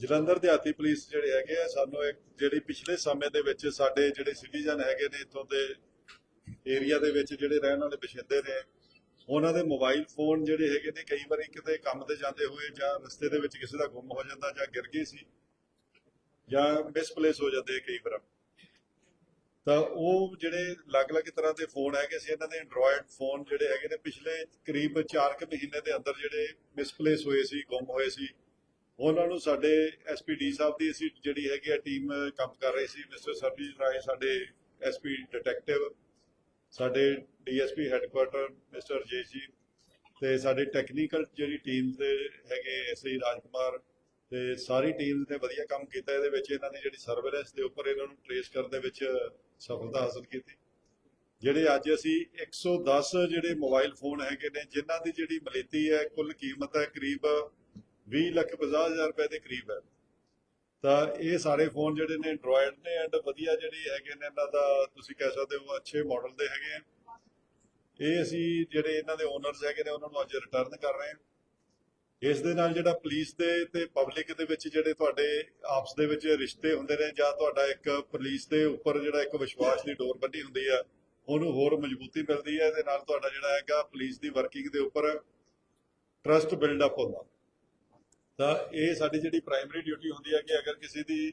ਜਲੰਧਰ ਦਿਹਾਤੀ ਪੁਲਿਸ ਜਿਹੜੇ ਹੈਗੇ ਆ, ਸਾਨੂੰ ਇੱਕ ਜਿਹੜੀ ਪਿਛਲੇ ਸਮੇਂ ਦੇ ਵਿੱਚ ਸਾਡੇ ਜਿਹੜੇ ਸਿਟੀਜ਼ਨ ਹੈਗੇ ਨੇ ਇੱਥੋਂ ਦੇ ਏਰੀਆ ਦੇ ਵਿੱਚ ਜਿਹੜੇ ਰਹਿਣ ਵਾਲੇ ਬਸ਼ਿੰਦੇ ਨੇ, ਉਹਨਾਂ ਦੇ ਮੋਬਾਈਲ ਫੋਨ ਜਿਹੜੇ ਹੈਗੇ ਨੇ ਕਈ ਵਾਰੀ ਕਿਤੇ ਕੰਮ ਤੇ ਜਾਂਦੇ ਹੋਏ ਜਾਂ ਰਸਤੇ ਦੇ ਵਿੱਚ ਕਿਸੇ ਦਾ ਗੁੰਮ ਹੋ ਜਾਂਦਾ ਜਾਂ ਗਿਰ ਗਈ ਸੀ ਜਾਂ ਮਿਸਪਲੇਸ ਹੋ ਜਾਂਦੇ ਕਈ ਵਾਰ। ਤਾਂ ਉਹ ਜਿਹੜੇ ਅਲੱਗ-ਅਲੱਗ ਤਰ੍ਹਾਂ ਦੇ ਫੋਨ ਹੈਗੇ ਸੀ, ਇਹਨਾਂ ਦੇ ਐਂਡਰੋਇਡ ਫੋਨ ਜਿਹੜੇ ਹੈਗੇ ਨੇ, ਪਿਛਲੇ ਕਰੀਬ 4 ਕੁ ਮਹੀਨੇ ਦੇ ਅੰਦਰ ਜਿਹੜੇ ਮਿਸਪਲੇਸ ਹੋਏ ਸੀ, ਗੁੰਮ ਹੋਏ ਸੀ ਉਹਨਾਂ ਨੂੰ ਸਾਡੇ ਐਸਪੀਡੀ ਸਾਹਿਬ ਦੀ ਅਸੀਂ ਜਿਹੜੀ ਹੈਗੀ ਆ ਟੀਮ ਕੰਮ ਕਰ ਰਹੀ ਸੀ ਮਿਸਟਰ ਸਰਬਜੀਤ ਰਾਏ ਸਾਡੇ ਐਸਪੀ ਡਿਟੈਕਟਿਵ ਸਾਡੇ ਡੀਐਸਪੀ ਹੈੱਡਕੁਆਟਰ ਮਿਸਟਰ ਜੇਸ਼ੀ ਤੇ ਸਾਡੇ ਟੈਕਨੀਕਲ ਜਿਹੜੀ ਟੀਮ ਦੇ ਹੈਗੇ ਐਸਆਈ ਰਾਜਕੁਮਾਰ ਤੇ ਸਾਰੀ ਟੀਮ ਨੇ ਵਧੀਆ ਕੰਮ ਕੀਤਾ, ਇਹਦੇ ਵਿੱਚ ਇਹਨਾਂ ਦੀ ਜਿਹੜੀ ਸਰਵੇਲੈਂਸ ਦੇ ਉੱਪਰ ਇਹਨਾਂ ਨੂੰ ਟ੍ਰੇਸ ਕਰਨ ਦੇ ਵਿੱਚ ਸਫਲਤਾ ਹਾਸਲ ਕੀਤੀ। ਜਿਹੜੇ ਅੱਜ ਅਸੀਂ 110 ਜਿਹੜੇ ਮੋਬਾਈਲ ਫੋਨ ਹੈਗੇ ਨੇ, ਜਿਨ੍ਹਾਂ ਦੀ ਜਿਹੜੀ ਮਲੇਤੀ ਹੈ, ਕੁੱਲ ਕੀਮਤ ਹੈ ਕਰੀਬ 20 ਲੱਖ 50 ਹਜ਼ਾਰ ਰੁਪਏ ਦੇ ਕਰੀਬ ਹੈ। ਤਾਂ ਇਹ ਸਾਰੇ ਫੋਨ ਜਿਹੜੇ ਨੇ ਐਂਡਰੋਇਡ ਨੇ ਐਂਡ ਵਧੀਆ ਜਿਹੜੀ ਹੈਗੇ ਨੇ, ਇਹਨਾਂ ਦਾ ਤੁਸੀਂ ਕਹਿ ਸਕਦੇ ਹੋ ਅੱਛੇ ਮਾਡਲ ਦੇ ਹੈਗੇ ਆ। ਇਹ ਅਸੀਂ ਜਿਹੜੇ ਇਹਨਾਂ ਦੇ ਓਨਰਸ ਹੈਗੇ ਨੇ, ਉਹਨਾਂ ਨੂੰ ਅੱਜ ਰਿਟਰਨ ਕਰ ਰਹੇ ਹਾਂ। ਇਸ ਦੇ ਨਾਲ ਜਿਹੜਾ ਪੁਲਿਸ ਦੇ ਤੇ ਪਬਲਿਕ ਦੇ ਵਿੱਚ ਜਿਹੜੇ ਤੁਹਾਡੇ ਆਪਸ ਦੇ ਵਿੱਚ ਰਿਸ਼ਤੇ ਹੁੰਦੇ ਨੇ, ਜਾਂ ਤੁਹਾਡਾ ਇੱਕ ਪੁਲਿਸ ਦੇ ਉੱਪਰ ਜਿਹੜਾ ਇੱਕ ਵਿਸ਼ਵਾਸ ਦੀ ਡੋਰ ਬੰਨੀ ਹੁੰਦੀ ਆ, ਉਹਨੂੰ ਹੋਰ ਮਜ਼ਬੂਤੀ ਮਿਲਦੀ ਹੈ ਇਹਦੇ ਨਾਲ ਤੁਹਾਡਾ ਜਿਹੜਾ ਹੈਗਾ ਪੁਲਿਸ ਦੀ ਵਰਕਿੰਗ ਦੇ ਉੱਪਰ ਟਰਸਟ ਬਿਲਡ ਅਪ ਹੁੰਦਾ। ਤਾਂ ਇਹ ਸਾਡੀ ਜਿਹੜੀ ਪ੍ਰਾਇਮਰੀ ਡਿਊਟੀ ਹੁੰਦੀ ਹੈ ਕਿ ਅਗਰ ਕਿਸੇ ਦੀ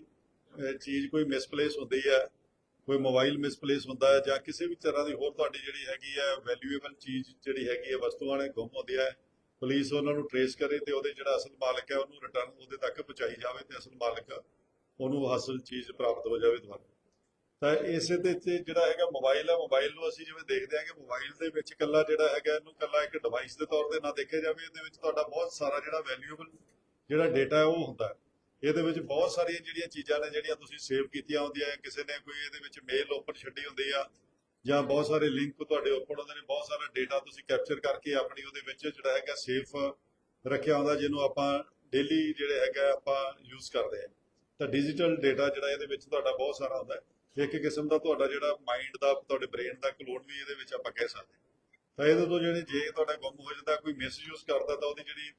ਚੀਜ਼ ਕੋਈ ਮਿਸਪਲੇਸ ਹੁੰਦੀ ਹੈ, ਕੋਈ ਮੋਬਾਈਲ ਮਿਸਪਲੇਸ ਹੁੰਦਾ ਹੈ ਜਾਂ ਕਿਸੇ ਵੀ ਤਰ੍ਹਾਂ ਦੀ ਹੋਰ ਤੁਹਾਡੀ ਜਿਹੜੀ ਹੈਗੀ ਹੈ ਵੈਲਿਊਏਬਲ ਚੀਜ਼ ਜਿਹੜੀ ਹੈਗੀ ਹੈ, ਵਸਤੂਆਂ ਨੇ ਗੁੰਮ ਹੁੰਦੀ ਹੈ ਪੁਲਿਸ ਉਹਨਾਂ ਨੂੰ ਟਰੇਸ ਕਰੇ ਤੇ ਉਹਦੇ ਜਿਹੜਾ ਅਸਲ ਮਾਲਕ ਹੈ ਉਹਨੂੰ ਰਿਟਰਨ ਉਹਦੇ ਤੱਕ ਪਹੁੰਚਾਈ ਜਾਵੇ ਤੇ ਅਸਲ ਮਾਲਕ ਉਹਨੂੰ ਹਾਸਲ ਚੀਜ਼ ਪ੍ਰਾਪਤ ਹੋ ਜਾਵੇ ਦੁਬਾਰਾ ਤਾਂ ਇਸੇ ਦੇ ਤੇ ਜਿਹੜਾ ਹੈਗਾ ਮੋਬਾਈਲ ਹੈ ਮੋਬਾਈਲ ਨੂੰ ਅਸੀਂ ਜਿਵੇਂ ਦੇਖਦੇ ਹਾਂ ਕਿ ਮੋਬਾਈਲ ਦੇ ਵਿੱਚ ਕੱਲਾ ਜਿਹੜਾ ਹੈਗਾ ਇਹਨੂੰ ਕੱਲਾ ਇੱਕ ਡਿਵਾਈਸ ਦੇ ਤੌਰ ਤੇ ਨਾ ਦੇਖਿਆ ਜਾਵੇ, ਇਹਦੇ ਵਿੱਚ ਤੁਹਾਡਾ ਬਹੁਤ ਸਾਰਾ ਜਿਹੜਾ ਵੈਲਿਊਏਬਲ ਜਿਹੜਾ ਡੇਟਾ ਹੈ ਉਹ ਹੁੰਦਾ ਇਹਦੇ ਵਿੱਚ ਬਹੁਤ ਸਾਰੀਆਂ ਜਿਹੜੀਆਂ ਚੀਜ਼ਾਂ ਨੇ ਜਿਹੜੀਆਂ ਤੁਸੀਂ ਸੇਵ ਕੀਤੀਆਂ ਹੁੰਦੀਆਂ ਕਿਸੇ ਨੇ ਕੋਈ ਇਹਦੇ ਵਿੱਚ ਮੇਲ ਓਪਨ ਛੱਡੀ ਹੁੰਦੀ ਆ ਜਾਂ ਬਹੁਤ ਸਾਰੇ ਲਿੰਕ ਤੁਹਾਡੇ ਓਪਨ ਹੁੰਦੇ ਨੇ, ਬਹੁਤ ਸਾਰਾ ਡੇਟਾ ਤੁਸੀਂ ਕੈਪਚਰ ਕਰਕੇ ਆਪਣੀ ਉਹਦੇ ਵਿੱਚ ਜਿਹੜਾ ਹੈਗਾ ਸੇਫ ਰੱਖਿਆ ਹੁੰਦਾ, ਜਿਹਨੂੰ ਆਪਾਂ ਡੇਲੀ ਜਿਹੜੇ ਹੈਗਾ ਆਪਾਂ ਯੂਜ਼ ਕਰਦੇ ਆ ਤਾਂ ਡਿਜੀਟਲ ਡੇਟਾ ਜਿਹੜਾ ਇਹਦੇ ਵਿੱਚ ਤੁਹਾਡਾ ਬਹੁਤ ਸਾਰਾ ਹੁੰਦਾ ਹੈ। ਇੱਕ ਕਿਸਮ ਦਾ ਤੁਹਾਡਾ ਜਿਹੜਾ ਮਾਈਂਡ ਦਾ, ਤੁਹਾਡੇ ਬ੍ਰੇਨ ਦਾ ਕਲੋਨ ਵੀ ਇਹਦੇ ਵਿੱਚ ਆਪਾਂ ਕਹਿ ਸਕਦੇ। ਹਾਂ ਤਾਂ ਇਹਦੇ ਤੋਂ ਜਿਹੜੇ ਜੇ ਤੁਹਾਡਾ ਗੁੰਮ ਹੋ ਜਾਂਦਾ, ਕੋਈ ਮਿਸਯੂਜ਼ ਕਰਦਾ ਤਾਂ ਉਹਦੀ ਜਿਹੜੀ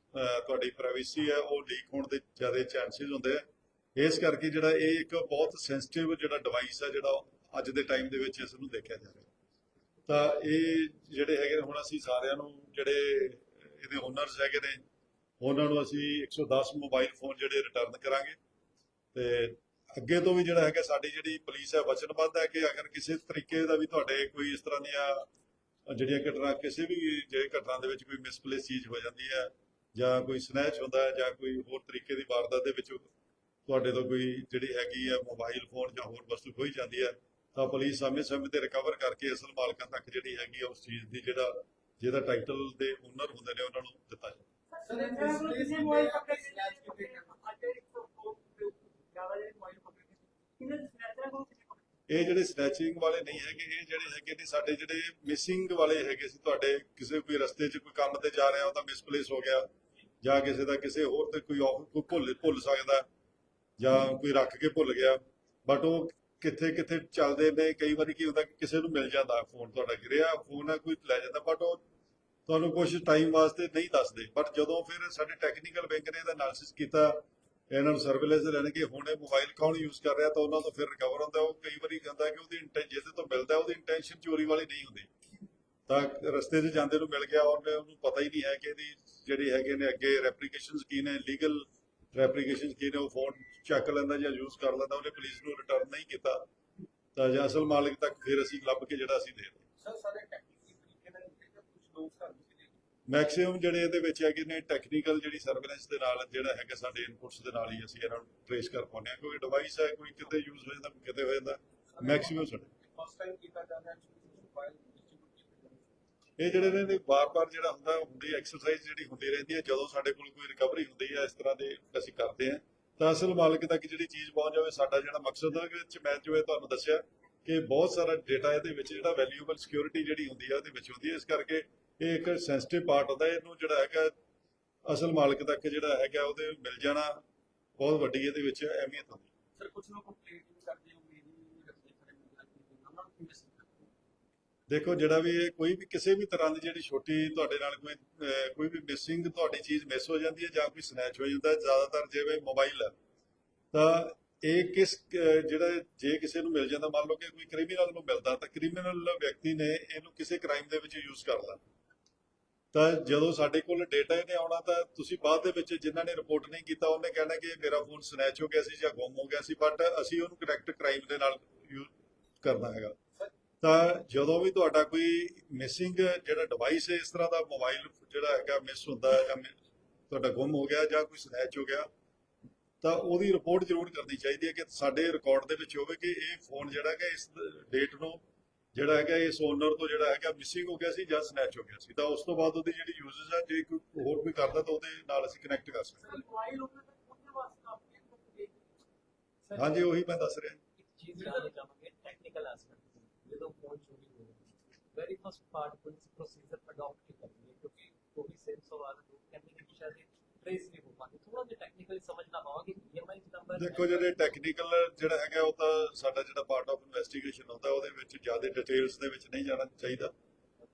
ਤੁਹਾਡੀ ਪ੍ਰਾਈਵੇਸੀ ਹੈ, ਉਹ ਲੀਕ ਹੋਣ ਦੇ ਜ਼ਿਆਦਾ ਚਾਂਸਸ ਹੁੰਦੇ ਆ। ਇਸ ਕਰਕੇ ਜਿਹੜਾ ਇਹ ਇੱਕ ਬਹੁਤ ਸੈਂਸਿਟਿਵ ਜਿਹੜਾ ਡਿਵਾਈਸ ਹੈ ਜਿਹੜਾ ਅੱਜ ਦੇ ਟਾਈਮ ਦੇ ਵਿੱਚ ਇਸ ਨੂੰ ਦੇਖਿਆ ਜਾ ਰਿਹਾ। ਤਾਂ ਇਹ ਜਿਹੜੇ ਹੈਗੇ ਹੁਣ ਅਸੀਂ ਸਾਰਿਆਂ ਨੂੰ ਜਿਹੜੇ ਇਹਦੇ ਓਨਰਸ ਹੈਗੇ ਨੇ, ਉਹਨਾਂ ਨੂੰ ਅਸੀਂ 110 ਮੋਬਾਈਲ ਫੋਨ ਜਿਹੜੇ ਰਿਟਰਨ ਕਰਾਂਗੇ। ਤੇ ਅੱਗੇ ਤੋਂ ਵੀ ਜਿਹੜਾ ਹੈਗਾ, ਸਾਡੀ ਜਿਹੜੀ ਪੁਲਿਸ ਹੈ, ਵਚਨਬੱਧ ਹੈ ਕਿ ਅਗਰ ਕਿਸੇ ਤਰੀਕੇ ਦਾ ਵੀ ਤੁਹਾਡੇ ਕੋਈ ਇਸ ਤਰ੍ਹਾਂ ਦੀਆਂ ਜਿਹੜੀਆਂ ਘਟਨਾ ਕਿਸੇ ਵੀ ਜੇ ਘਟਨਾ ਦੇ ਵਿੱਚ ਕੋਈ ਮਿਸਪਲੇਸ ਚੀਜ਼ ਹੋ ਜਾਂਦੀ ਹੈ ਜਾਂ ਕੋਈ ਸਨੈਚ ਹੁੰਦਾ ਹੈ ਜਾਂ ਕੋਈ ਹੋਰ ਤਰੀਕੇ ਦੀ ਵਾਰਦਾਤ ਦੇ ਵਿੱਚ ਤੁਹਾਡੇ ਤੋਂ ਕੋਈ ਜਿਹੜੀ ਹੈਗੀ ਹੈ ਮੋਬਾਈਲ ਫੋਨ ਜਾਂ ਹੋਰ ਵਸਤੂ ਖੋਈ ਜਾਂਦੀ ਹੈ, ਤਾਂ ਪੁਲਿਸ ਸਮੇਂ ਸਮੇਂ ਤੇ ਰਿਕਵਰ ਕਰਕੇ ਅਸਲ ਮਾਲਕਾਂ ਤੱਕ ਜਿਹੜੀ ਹੈਗੀ ਆ ਉਸ ਚੀਜ਼ ਦੀ ਜਿਹੜਾ ਜਿਹਦਾ ਟਾਈਟਲ ਦੇ ਓਨਰ ਹੁੰਦੇ ਨੇ ਉਹਨਾਂ ਨੂੰ ਦਿੱਤਾ ਜਾਂਦਾ ਸਰ, ਇਹ ਮਿਸਪਲੇਸ ਮੋਬਾਈਲ ਪਕੜੇ ਸਨੈਚ ਕਿਤੇ ਕਰਨਾ ਇਹ ਜਿਹੜੇ ਸਨੈਚਿੰਗ ਵਾਲੇ ਨਹੀਂ ਹੈਗੇ, ਇਹ ਜਿਹੜੇ ਹੈਗੇ ਨੇ ਸਾਡੇ ਜਿਹੜੇ ਮਿਸਿੰਗ ਵਾਲੇ ਹੈਗੇ ਸੀ, ਤੁਹਾਡੇ ਕਿਸੇ ਕੋਈ ਰਸਤੇ 'ਚ ਕੋਈ ਕੰਮ ਤੇ ਜਾ ਰਿਹਾ ਉਹ ਤਾਂ ਮਿਸਪਲੇਸ ਹੋ ਗਿਆ। ਜਾਂ ਕਿਸੇ ਦਾ ਕਿਸੇ ਹੋਰ ਤੇ ਕੋਈ ਆਫ- ਕੋਈ ਭੁੱਲ ਭੁੱਲ ਸਕਦਾ, ਜਾਂ ਕੋਈ ਰੱਖ ਕੇ ਭੁੱਲ ਗਿਆ। ਬਟ ਉਹ ਕਿੱਥੇ ਕਿੱਥੇ ਚੱਲਦੇ ਨੇ, ਕਈ ਵਾਰੀ ਕੀ ਹੁੰਦਾ ਕਿ ਕਿਸੇ ਨੂੰ ਮਿਲ ਜਾਂਦਾ ਫੋਨ ਤੁਹਾਡਾ ਗਿਰਿਆ ਫੋਨ ਹੈ ਕੋਈ ਲੈ ਜਾਂਦਾ ਬਟ ਉਹ ਤੁਹਾਨੂੰ ਕੁਝ ਟਾਈਮ ਵਾਸਤੇ ਨਹੀਂ ਦੱਸਦੇ। ਬਟ ਜਦੋਂ ਫਿਰ ਸਾਡੇ ਟੈਕਨੀਕਲ ਵਿੰਗ ਨੇ ਇਹਦਾ ਐਨਾਲਿਸਿਸ ਕੀਤਾ ਇਹਨਾਂ ਨੂੰ ਸਰਵੇਲੈਂਸ ਲੈਣ ਕਿ ਹੁਣ ਇਹ ਮੋਬਾਈਲ ਕੌਣ ਯੂਜ਼ ਕਰ ਰਿਹਾ ਤਾਂ ਉਹਨਾਂ ਤੋਂ ਫਿਰ ਰਿਕਵਰ ਹੁੰਦਾ, ਉਹ ਕਈ ਵਾਰੀ ਕਹਿੰਦਾ ਕਿ ਉਹਦੀ ਇੰਟੈਂਸ਼ਨ ਜਿਹਦੇ ਤੋਂ ਮਿਲਦਾ, ਉਹਦੀ ਇੰਟੈਂਸ਼ਨ ਚੋਰੀ ਵਾਲੀ ਨਹੀਂ ਹੁੰਦੀ। ਤਾਂ ਰਸਤੇ 'ਚ ਜਾਂਦੇ ਨੂੰ ਮਿਲ ਗਿਆ ਉਹਨੇ ਉਹਨੂੰ ਪਤਾ ਹੀ ਨਹੀਂ ਹੈ ਕਿ ਇਹਦੀ ਜਿਹੜੀ ਹੈਗੇ ਨੇ ਅੱਗੇ ਰੈਪਲੀਕੇਸ਼ਨਸ ਕੀ ਨੇ ਲੀਗਲ ਰੈਪਲੀਕੇਸ਼ਨਸ ਕੀ ਨੇ, ਉਹ ਫੋਨ ਚੱਕ ਲੈਂਦਾ ਜਾਂ ਯੂਜ਼ ਕਰ ਲੈਂਦਾ, ਉਹਨੇ ਪੁਲਿਸ ਨੂੰ ਰਿਟਰਨ ਨਹੀਂ ਕੀਤਾ। ਤਾਂ ਜਾਂ ਅਸਲ ਮਾਲਕ ਤੱਕ ਫਿਰ ਅਸੀਂ ਲੱਭ ਕੇ ਜਿਹੜਾ ਅਸੀਂ ਦੇ ਦਿੰਦੇ ਸਰ, ਸਾਰੇ ਟੈਕਨੀਕੀ ਤਰੀਕੇ ਨਾਲ ਕੁਝ ਲੋਕ ਸਾਨੂੰ ਸੀ ਮੈਕਸਿਮਮ ਜਿਹੜੇ ਇਹਦੇ ਵਿੱਚ ਹੈਗੇ ਨੇ ਟੈਕਨੀਕਲ ਜਿਹੜੀ ਸਰਵੇਲੈਂਸ ਦੇ ਨਾਲ ਜਿਹੜਾ ਹੈਗਾ ਸਾਡੇ ਇਨਪੁਟਸ ਦੇ ਨਾਲ ਹੀ ਅਸੀਂ ਇਹਨਾਂ ਨੂੰ ਟ੍ਰੇਸ ਕਰ ਪਾਉਂਦੇ ਹਾਂ ਕੋਈ ਡਿਵਾਈਸ ਹੈ ਕੋਈ ਕਿਤੇ ਯੂਜ਼ ਹੋ ਜਾਂਦਾ ਕਿਤੇ ਹੋ ਜਾਂਦਾ ਮੈਕਸਿਮਮ ਸਾਡੇ। ਫਸਟ ਟਾਈਮ ਕੀਤਾ ਜਾਂਦਾ ਇਹ ਜਿਹੜੇ ਨੇ ਵਾਰ-ਵਾਰ ਜਿਹੜਾ ਹੁੰਦਾ ਹੁੰਦੀ ਐਕਸਰਸਾਈਜ਼ ਜਿਹੜੀ ਹੁੰਦੀ ਰਹਿੰਦੀ ਹੈ ਜਦੋਂ ਸਾਡੇ ਕੋਲ ਕੋਈ ਰਿਕਵਰੀ ਹੁੰਦੀ ਹੈ ਇਸ ਤਰ੍ਹਾਂ ਦੇ ਅਸੀਂ ਕਰਦੇ ਹਾਂ। ਤਾਂ ਅਸਲ ਮਾਲਕ ਤੱਕ ਜਿਹੜੀ ਚੀਜ਼ ਪਹੁੰਚ ਜਾਵੇ ਸਾਡਾ ਜਿਹੜਾ ਮਕਸਦ ਹੈ ਕਿ ਵਿੱਚ ਮੈਂ ਜੋ ਇਹ ਤੁਹਾਨੂੰ ਦੱਸਿਆ ਕਿ ਬਹੁਤ ਸਾਰਾ ਡਾਟਾ ਇਹਦੇ ਵਿੱਚ ਜਿਹੜਾ ਵੈਲਿਊਏਬਲ ਸਿਕਿਉਰਿਟੀ ਜਿਹੜੀ ਹੁੰਦੀ ਹੈ ਉਹਦੇ ਵਿੱਚ ਹੁੰਦੀ ਹੈ। ਇਸ ਕਰਕੇ ਇਹ ਇੱਕ ਸੈਂਸਿਟਿਵ ਪਾਰਟ ਹੁੰਦਾ ਇਹਨੂੰ ਜਿਹੜਾ ਹੈਗਾ ਅਸਲ ਮਾਲਕ ਤੱਕ ਜਿਹੜਾ ਹੈਗਾ ਉਹਦੇ ਮਿਲ ਜਾਣਾ ਬਹੁਤ ਵੱਡੀ ਇਹਦੇ ਵਿੱਚ ਅਹਿਮੀਅਤ ਹੁੰਦੀ ਸਰ ਕੁਝ ਲੋਕ ਕੰਪਲੇਂਟ ਵੀ ਕਰਦੇ ਹੋ ਮੇਰੀ ਰੱਖਦੇ ਖੜੇ ਉਹਨਾਂ ਨੂੰ ਸਮਝਾਉਂਦੇ ਦੇਖੋ ਜਿਹੜਾ ਵੀ ਕੋਈ ਵੀ ਕਿਸੇ ਵੀ ਤਰ੍ਹਾਂ ਦੀ ਜਿਹੜੀ ਛੋਟੀ ਤੁਹਾਡੇ ਨਾਲ ਕੋਈ ਕੋਈ ਵੀ ਮਿਸਿੰਗ ਤੁਹਾਡੀ ਚੀਜ਼ ਮਿਸ ਹੋ ਜਾਂਦੀ ਹੈ ਜਾਂ ਕੋਈ ਸਨੈਚ ਹੋ ਜਾਂਦਾ ਹੈ ਜ਼ਿਆਦਾਤਰ ਜਿਵੇਂ ਮੋਬਾਈਲ ਹੈ ਤਾਂ ਇਹ ਕਿਸ ਜਿਹੜਾ ਜੇ ਕਿਸੇ ਨੂੰ ਮਿਲ ਜਾਂਦਾ ਮੰਨ ਲਓ ਕਿ ਕੋਈ ਕ੍ਰਿਮੀਨਲ ਨੂੰ ਮਿਲਦਾ ਤਾਂ ਕ੍ਰਿਮੀਨਲ ਵਿਅਕਤੀ ਨੇ ਇਹਨੂੰ ਕਿਸੇ ਕ੍ਰਾਈਮ ਦੇ ਵਿੱਚ ਯੂਜ਼ ਕਰਦਾ। ਤਾਂ ਜਦੋਂ ਸਾਡੇ ਕੋਲ ਡਾਟਾ ਇਹਨੇ ਆਉਣਾ ਤਾਂ ਤੁਸੀਂ ਬਾਅਦ ਦੇ ਵਿੱਚ ਜਿਨ੍ਹਾਂ ਨੇ ਰਿਪੋਰਟ ਨਹੀਂ ਕੀਤਾ ਉਹਨੇ ਕਹਿਣਾ ਕਿ ਮੇਰਾ ਫੋਨ ਸਨੈਚ ਹੋ ਗਿਆ ਸੀ ਜਾਂ ਗੁੰਮ ਹੋ ਗਿਆ ਸੀ ਬਟ ਅਸੀਂ ਉਹਨੂੰ ਕਨੈਕਟ ਕ੍ਰਾਈਮ ਦੇ ਨਾਲ ਕਰਨਾ ਹੈਗਾ। ਤਾਂ ਜਦੋਂ ਵੀ ਤੁਹਾਡਾ ਕੋਈ ਮਿਸਿੰਗ ਜਿਹੜਾ ਡਿਵਾਈਸ ਹੈ ਇਸ ਤਰ੍ਹਾਂ ਦਾ ਮੋਬਾਈਲ ਜਿਹੜਾ ਹੈਗਾ ਮਿਸ ਹੁੰਦਾ ਹੈ ਜਾਂ ਤੁਹਾਡਾ ਗੁੰਮ ਹੋ ਗਿਆ ਜਾਂ ਕੋਈ ਸਨੈਚ ਹੋ ਗਿਆ ਤਾਂ ਉਹਦੀ ਰਿਪੋਰਟ ਜ਼ਰੂਰ ਕਰਨੀ ਚਾਹੀਦੀ ਹੈ ਕਿ ਸਾਡੇ ਰਿਕਾਰਡ ਦੇ ਵਿੱਚ ਹੋਵੇ ਕਿ ਇਹ ਫੋਨ ਜਿਹੜਾ ਹੈਗਾ ਇਸ ਡੇਟ ਨੂੰ ਜਿਹੜਾ ਹੈਗਾ ਇਸ ਓਨਰ ਤੋਂ ਜਿਹੜਾ ਹੈਗਾ ਮਿਸਿੰਗ ਹੋ ਗਿਆ ਸੀ ਜਾਂ ਸਨੈਚ ਹੋ ਗਿਆ ਸੀ। ਤਾਂ ਉਸ ਤੋਂ ਬਾਅਦ ਉਹਦੀ ਜਿਹੜੀ ਯੂਜ਼ਸ ਆ ਜੇ ਕੋਈ ਹੋਰ ਕੋਈ ਕਰਦਾ ਤਾਂ ਉਹਦੇ ਨਾਲ ਅਸੀਂ ਕਨੈਕਟ ਕਰ ਸਕਦੇ ਹਾਂ। ਹਾਂਜੀ ਉਹੀ ਮੈਂ ਦੱਸ ਰਿਹਾ। ਚੀਜ਼ ਜਾਣਨਾ ਚਾਹਾਂਗੇ ਟੈਕਨੀਕਲ ਐਸਪੈਕਟ ਜਦੋਂ ਫੋਨ ਚੋਰੀ ਹੋ ਗਿਆ very first part police procedure adopt ਕੀ ਕਰਦੀ ਹੈ ਕਿਉਂਕਿ ਕੋਈ ਸੇਮ ਸਵਾਲ ਨੇ ਕਿ ਸ਼ਾਇਦ ਟ੍ਰੇਸ ਨਹੀਂ ਹੋ ਪਾਉਂਦੀ। ਥੋੜਾ ਜਿਹਾ ਟੈਕਨੀਕਲੀ ਸਮਝਣਾ ਨੰਬਰ ਦੇਖੋ ਜਿਹੜੇ ਟੈਕਨੀਕਲ ਜਿਹੜਾ ਹੈਗਾ ਉਹ ਤਾਂ ਸਾਡਾ ਜਿਹੜਾ ਪਾਰਟ ਆਫ ਇਨਵੈਸਟੀਗੇਸ਼ਨ ਹੁੰਦਾ ਉਹਦੇ ਵਿੱਚ ਜ਼ਿਆਦਾ ਡਿਟੇਲਸ ਦੇ ਵਿੱਚ ਨਹੀਂ ਜਾਣਾ ਚਾਹੀਦਾ।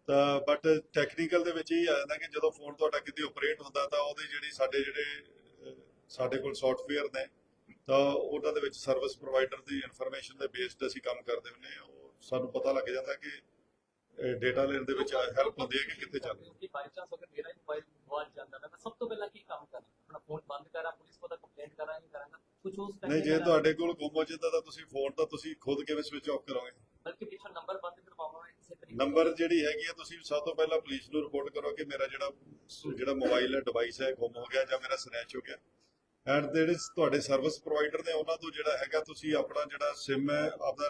ਤਾਂ ਬਟ ਟੈਕਨੀਕਲ ਦੇ ਵਿੱਚ ਇਹ ਆ ਜਾਂਦਾ ਕਿ ਜਦੋਂ ਫੋਨ ਤੁਹਾਡਾ ਕਿਤੇ ਆਪਰੇਟ ਹੁੰਦਾ ਤਾਂ ਉਹਦੀ ਜਿਹੜੀ ਸਾਡੇ ਜਿਹੜੇ ਸਾਡੇ ਕੋਲ ਸੌਫਟਵੇਅਰ ਨੇ ਤਾਂ ਉਹਨਾਂ ਦੇ ਵਿੱਚ ਸਰਵਿਸ ਪ੍ਰੋਵਾਈਡਰ ਦੀ ਇਨਫੋਰਮੇਸ਼ਨ ਦੇ ਬੇਸਡ ਅਸੀਂ ਕੰਮ ਕਰਦੇ ਹੁੰਦੇ ਹਾਂ। ਉਹ ਸਾਨੂੰ ਪਤਾ ਲੱਗ ਜਾਂਦਾ ਕਿ ਡੇਟਾ ਲੈਣ ਦੇ ਵਿੱਚ ਹੈਲਪ ਹੁੰਦੀ ਹੈ ਕਿ ਕਿੱਥੇ ਚੱਲ ਰਿਹਾ ਕਿ ਬਾਈ ਚਾਂਸ ਅਗਰ ਮੇਰਾ ਮੋਬਾਈਲ ਗਵਾਚ ਜਾਂਦਾ ਹੈ, ਮੈਂ ਸਭ ਤੋਂ ਪਹਿਲਾਂ ਕੀ ਕੰਮ ਕਰਾਂ ਆਪਣਾ ਫੋਨ ਬੰਦ ਕਰਾਂ ਪੁਲਿਸ ਕੋਲ ਕੰਪਲੇਂਟ ਕਰਾਂ ਨਹੀਂ ਕਰਾਂਗਾ ਕੁਝ ਉਸ ਨਹੀਂ ਜੇ ਤੁਹਾਡੇ ਕੋਲ ਗੁੰਮ ਹੋ ਜਾਂਦਾ ਤਾਂ ਤੁਸੀਂ ਫੋਨ ਤਾਂ ਤੁਸੀਂ ਖੁਦ ਕਿਵੇਂ ਸਵਿਚ ਆਫ ਕਰੋਗੇ? ਬਲਕਿ ਪਿੱਛੋਂ ਨੰਬਰ ਬੰਦ ਕਰਵਾਵਾਂਗੇ ਕਿਸੇ ਤਰੀਕੇ ਨੰਬਰ ਜਿਹੜੀ ਹੈਗੀ ਆ ਤੁਸੀਂ ਸਭ ਤੋਂ ਪਹਿਲਾਂ ਪੁਲਿਸ ਨੂੰ ਰਿਪੋਰਟ ਕਰੋ ਕਿ ਮੇਰਾ ਜਿਹੜਾ ਜਿਹੜਾ ਮੋਬਾਈਲ ਹੈ ਡਿਵਾਈਸ ਹੈ ਗੁੰਮ ਹੋ ਗਿਆ ਜਾਂ ਮੇਰਾ ਸਨੈਚ ਹੋ ਗਿਆ। ਐਂਡ ਜਿਹੜੇ ਤੁਹਾਡੇ ਸਰਵਿਸ ਪ੍ਰੋਵਾਈਡਰ ਨੇ ਉਹਨਾਂ ਤੋਂ ਜਿਹੜਾ ਹੈਗਾ ਤੁਸੀਂ ਆਪਣਾ ਜਿਹੜਾ ਸਿਮ ਹੈ ਆਪਦਾ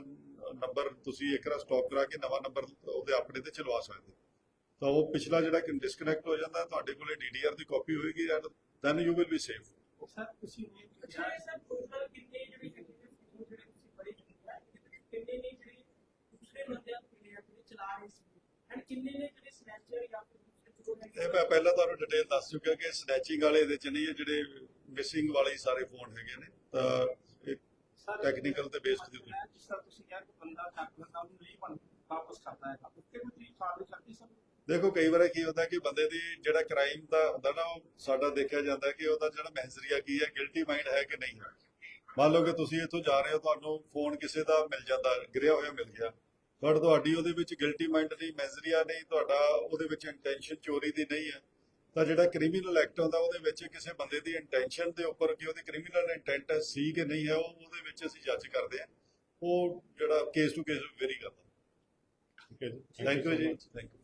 ਨੰਬਰ ਤੁਸੀਂ ਇੱਕ ਵਾਰ ਸਟਾਪ ਕਰਾ ਕੇ ਨਵਾਂ ਨੰਬਰ ਉਹਦੇ ਆਪਣੇ ਤੇ ਚਲਵਾ ਸਕਦੇ ਹੋ। ਤਾਂ ਉਹ ਪਿਛਲਾ ਜਿਹੜਾ ਡਿਸਕਨੈਕਟ ਹੋ ਜਾਂਦਾ ਤੁਹਾਡੇ ਕੋਲੇ ਡੀਡੀਆਰ ਦੀ ਕਾਪੀ ਹੋਏਗੀ and then you will be safe sir ਤੁਸੀਂ ਇਹ ਅੱਛਾ ਇਹ ਸਰ ਟੋਟਲ ਕਿੰਨੇ ਜਿਹੜੇ ਹੈਗੇ ਨੇ ਫੋਨ ਜਿਹੜੇ ਤੁਸੀਂ ਬੜੇ ਚੁੱਕੇ ਆ ਕਿੰਨੇ ਨੇ ਜਿਹੜੇ ਦੂਸਰੇ ਬੰਦਿਆਂ ਨੂੰ ਮਿਲੇ ਆ ਜਿਹੜੇ ਚਲਾ ਰਹੇ ਸੀ? ਐਂਡ ਕਿੰਨੇ ਨੇ ਜਿਹੜੇ ਸਨੈਚਰ ਜਾਂ ਫਿਰ ਦੂਸਰੇ ਚੋਰ ਹੈਗੇ ਇਹ ਮੈਂ ਪਹਿਲਾਂ ਤੁਹਾਨੂੰ ਡਿਟੇਲ ਦੱਸ ਚੁੱਕਿਆ ਕਿ ਸਨੈਚਿੰਗ ਵਾਲੇ ਇਹਦੇ ਚ ਨਹੀਂ ਹੈ ਜਿਹੜੇ ਮਿਸਿੰਗ ਵਾਲੇ ਸਾਰੇ ਫੋਨ ਹੈਗੇ ਨੇ। ਤਾਂ technical ਤੇ ਦੀ ਮੈਂ ਜਿਸ ਤਰ੍ਹਾਂ ਤੁਸੀਂ ਕਿਹਾ ਕਿ ਬੰਦਾ ਚੱਕ ਲੈਂਦਾ ਉਹਨੂੰ ਨਹੀਂ ਬਣ ਵਾਪਸ ਕਰਦਾ ਹੈ ਉੱਤੇ ਕੋਈ ਚੀਜ਼ ਸਾਡੀ ਕਰਦੀ ਸਰ? ਦੇਖੋ ਕਈ ਵਾਰ ਕੀ ਹੁੰਦਾ ਕਿ ਬੰਦੇ ਦੀ ਜਿਹੜਾ ਕ੍ਰਾਈਮ ਦਾ ਹੁੰਦਾ ਨਾ ਉਹ ਸਾਡਾ ਦੇਖਿਆ ਜਾਂਦਾ ਕਿ ਉਹਦਾ ਜਿਹੜਾ ਮਹਿਜ਼ਰੀਆ ਕੀ ਹੈ ਗਿਲਟੀ ਮਾਈਂਡ ਹੈ ਕਿ ਨਹੀਂ ਹੈ। ਮੰਨ ਲਓ ਕਿ ਤੁਸੀਂ ਇੱਥੋਂ ਜਾ ਰਹੇ ਹੋ ਤੁਹਾਨੂੰ ਫੋਨ ਕਿਸੇ ਦਾ ਮਿਲ ਜਾਂਦਾ ਗਿਰਿਆ ਹੋਇਆ ਮਿਲ ਗਿਆ। ਬਟ ਤੁਹਾਡੀ ਉਹਦੇ ਵਿੱਚ ਗਿਲਟੀ ਮਾਈਂਡ ਨਹੀਂ ਮਹਿਜ਼ਰੀਆ ਨਹੀਂ ਤੁਹਾਡਾ ਉਹਦੇ ਵਿੱਚ ਇੰਟੈਂਸ਼ਨ ਚੋਰੀ ਦੀ ਨਹੀਂ ਹੈ। ਤਾਂ ਜਿਹੜਾ ਕ੍ਰਿਮੀਨਲ ਐਕਟ ਹੁੰਦਾ ਉਹਦੇ ਵਿੱਚ ਕਿਸੇ ਬੰਦੇ ਦੀ ਇੰਟੈਂਸ਼ਨ ਦੇ ਉੱਪਰ ਕਿ ਉਹਦੀ ਕ੍ਰਿਮੀਨਲ ਇੰਟੈਂਟ ਸੀ ਕਿ ਨਹੀਂ ਹੈ ਉਹ ਉਹਦੇ ਵਿੱਚ ਅਸੀਂ ਜੱਜ ਕਰਦੇ ਹਾਂ। ਉਹ ਜਿਹੜਾ ਕੇਸ ਟੂ ਕੇਸ ਵੇਰੀ ਕਰਦਾ। ਠੀਕ ਹੈ ਜੀ। ਥੈਂਕ ਯੂ ਜੀ। Thank you